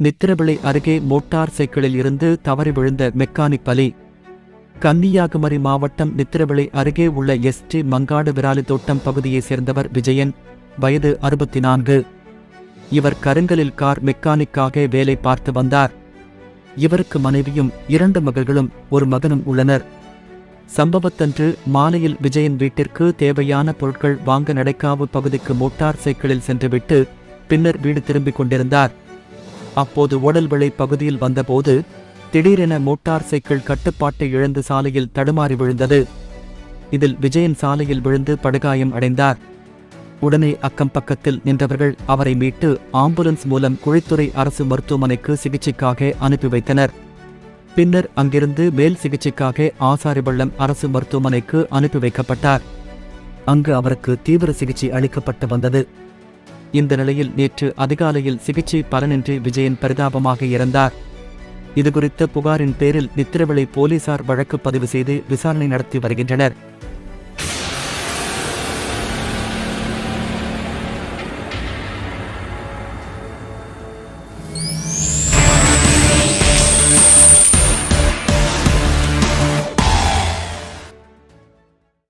நித்திரவிளை அருகே மோட்டார் சைக்கிளில் இருந்து தவறி விழுந்த மெக்கானிக் பலி கன்னியாகுமரி மாவட்டம் நித்திரவிளை அருகே உள்ள எஸ்டி மங்காடு விராலி தோட்டம் பகுதியைச் சேர்ந்தவர் விஜயன் வயது அறுபத்தி நான்கு இவர் கருங்கலில் கார் மெக்கானிக்காக வேலை பார்த்து வந்தார். இவருக்கு மனைவியும் இரண்டு மகள்களும் ஒரு மகனும் உள்ளனர். சம்பவத்தன்று மாலையில் விஜயன் வீட்டிற்கு தேவையான பொருட்கள் வாங்க நடைக்காவு பகுதிக்கு மோட்டார் சைக்கிளில் சென்றுவிட்டு பின்னர் வீடு திரும்பிக் கொண்டிருந்தார். அப்போது ஓடல்விளை பகுதியில் வந்தபோது திடீரென மோட்டார் சைக்கிள் கட்டுப்பாட்டை இழந்து சாலையில் தடுமாறி விழுந்தது. இதில் விஜயன் சாலையில் விழுந்து படுகாயம் அடைந்தார். உடனே அக்கம் பக்கத்தில் நின்றவர்கள் அவரை மீட்டு ஆம்புலன்ஸ் மூலம் குழித்துறை அரசு மருத்துவமனைக்கு சிகிச்சைக்காக அனுப்பி வைத்தனர். பின்னர் அங்கிருந்து மேல் சிகிச்சைக்காக ஆசாரிபள்ளம் அரசு மருத்துவமனைக்கு அனுப்பி வைக்கப்பட்டார். அங்கு அவருக்கு தீவிர சிகிச்சை அளிக்கப்பட்டு வந்தது. இந்த நிலையில் நேற்று அதிகாலையில் சிகிச்சை பலனின்றி விஜயன் பரிதாபமாக இறந்தார். இதுகுறித்த புகாரின் பேரில் நித்திரவிளை போலீசார் வழக்கு பதிவு செய்து விசாரணை நடத்தி வருகின்றனர்.